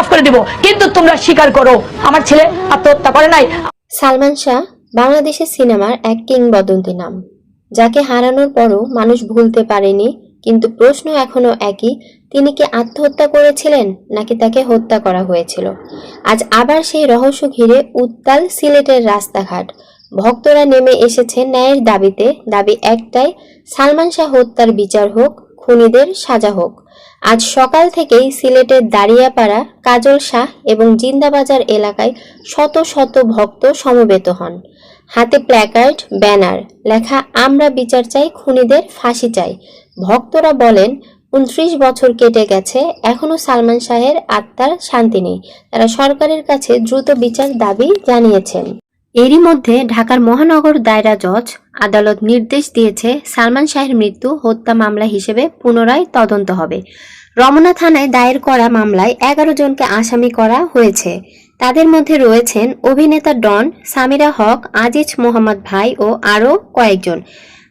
মাফ করে দিব। কিন্তু তোমরা স্বীকার করো, আমার ছেলে আত্মহত্যা করে নাই। সালমান শাহ বাংলাদেশের সিনেমার এক কিংবদন্তি নাম, যাকে হারানোর পরও মানুষ ভুলতে পারেনি, কিন্তু প্রশ্ন এখনও একই, তিনি কি আত্মহত্যা করেছিলেন, নাকি তাকে হত্যা করা হয়েছিল? আজ আবার সেই রহস্য ঘিরে উত্তাল সিলেটের রাস্তাঘাট। ভক্তরা নেমে এসেছে ন্যায়ের দাবিতে, দাবি একটাই, সালমান শাহ হত্যার বিচার হোক খুনিদের সাজা হোক। আজ সকাল থেকেই সিলেটের দাঁড়িয়াপাড়া, কাজল শাহ এবং জিন্দাবাজার এলাকায় শত শত ভক্ত সমবেত হন। হাতে প্ল্যাকার্ড ব্যানার লেখা, আমরা বিচার চাই, খুনিদের ফাঁসি চাই। ভক্তরা বলেন, উনত্রিশ বছর কেটে গেছে, এখনও সালমান শাহের আত্মার শান্তি নেই। তারা সরকারের কাছে দ্রুত বিচার দাবি জানিয়েছেন। এরই মধ্যে ঢাকার মহানগর দায়রা জজ আদালত নির্দেশ দিয়েছে সালমান শাহের মৃত্যু হত্যা মামলা হিসেবে পুনরায় তদন্ত হবে। রমনা থানায় দায়ের করা মামলায় এগারো জনকে আসামি করা হয়েছে। তাদের মধ্যে রয়েছেন অভিনেতা ডন, সামিরা হক, আজিজ মোহাম্মদ ভাই ও আরও কয়েকজন।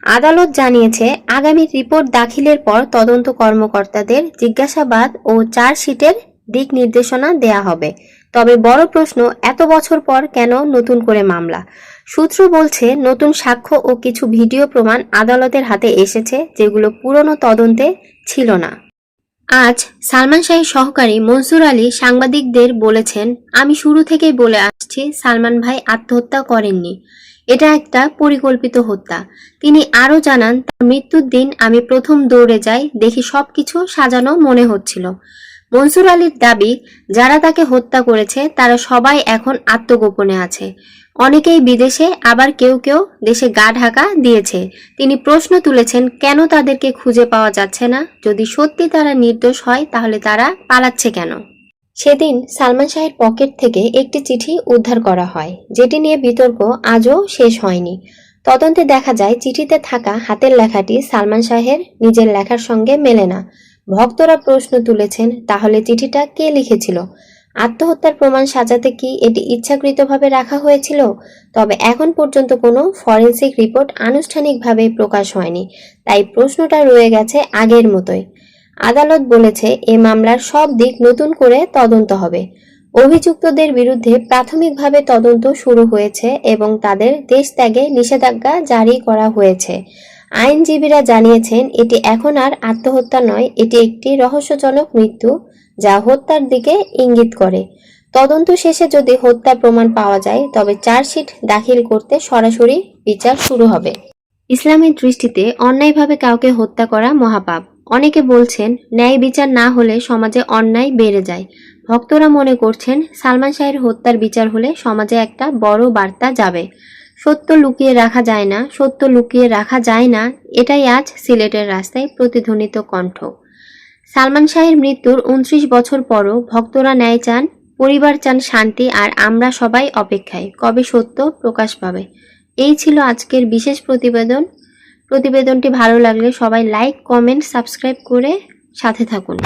আদালত জানিয়েছে, আগামী রিপোর্ট দাখিলের পর তদন্ত কর্মকর্তাদের জিজ্ঞাসাবাদ ও চার্জশিটের দিক নির্দেশনা দেয়া হবে। তবে বড় প্রশ্ন, এত বছর পর কেন নতুন করে মামলা? সূত্র বলছে, নতুন সাক্ষ্য ও কিছু ভিডিও প্রমাণ আদালতের হাতে এসেছে যেগুলো পুরনো তদন্তে ছিল না। আজ সালমান শাহের সহকারী মনসুর আলী সাংবাদিকদের বলেছেন, আমি শুরু থেকেই বলে আসছি, সালমান ভাই আত্মহত্যা করেননি। এটা একটা পরিকল্পিত হত্যা। তিনি আরও জানান, তার মৃত্যুর দিন আমি প্রথম দৌড়ে যাই, দেখি সবকিছু সাজানো মনে হচ্ছিল। মনসুর আলীর দাবি, যারা তাকে হত্যা করেছে, তারা সবাই এখন আত্মগোপনে আছে। অনেকেই বিদেশে, আবার কেউ কেউ দেশে গা ঢাকা দিয়েছে। তিনি প্রশ্ন তুলেছেন, কেন তাদেরকে খুঁজে পাওয়া যাচ্ছে না? যদি সত্যি তারা নির্দোষ হয়, তাহলে তারা পালাচ্ছে কেন? সেদিন সালমান শাহের পকেট থেকে একটি চিঠি উদ্ধার করা হয়, যেটি নিয়ে বিতর্ক আজও শেষ হয়নি। তদন্তে দেখা যায়, চিঠিতে থাকা হাতের লেখাটি সালমান শাহের নিজের লেখার সঙ্গে মেলে না। ভক্তরা প্রশ্ন তুলেছেন, তাহলে চিঠিটা কে লিখেছিল? আত্মহত্যার প্রমাণ সাজাতে কি এটি ইচ্ছাকৃতভাবে রাখা হয়েছিল? তবে এখন পর্যন্ত কোনো ফরেন্সিক রিপোর্ট আনুষ্ঠানিকভাবে প্রকাশ হয়নি, তাই প্রশ্নটা রয়ে গেছে আগের মতোই। আদালত বলেছে, এ মামলার সব দিক নতুন করে তদন্ত হবে। অভিযুক্তদের বিরুদ্ধে প্রাথমিকভাবে তদন্ত শুরু হয়েছে এবং তাদের দেশ ত্যাগে নিষেধাজ্ঞা জারি করা হয়েছে। আইনজীবীরা জানিয়েছেন, এটি এখন আর আত্মহত্যা নয়, এটি একটি রহস্যজনক মৃত্যু যা হত্যার দিকে ইঙ্গিত করে। তদন্ত শেষে যদি হত্যার প্রমাণ পাওয়া যায়, তবে চার্জশিট দাখিল করতে সরাসরি বিচার শুরু হবে। ইসলামের দৃষ্টিতে অন্যায়ভাবে কাউকে হত্যা করা মহাপাপ। অনেকে বলছেন, ন্যায় বিচার না হলে সমাজে অন্যায় বেড়ে যায়। ভক্তরা মনে করছেন, সালমান শাহের হত্যার বিচার হলে সমাজে একটা বড় বার্তা যাবে। সত্য লুকিয়ে রাখা যায় না, সত্য লুকিয়ে রাখা যায় না, এটাই আজ সিলেটের রাস্তায় প্রতিধ্বনিত কণ্ঠ। সালমান শাহের মৃত্যুর উনত্রিশ বছর পরও ভক্তরা ন্যায় চান, পরিবার চান শান্তি আর আমরা সবাই অপেক্ষায়, কবে সত্য প্রকাশ পাবে? এই ছিল আজকের বিশেষ প্রতিবেদন। প্রতিবেদনটি ভালো লাগলে সবাই লাইক কমেন্ট সাবস্ক্রাইব করে সাথে থাকুন।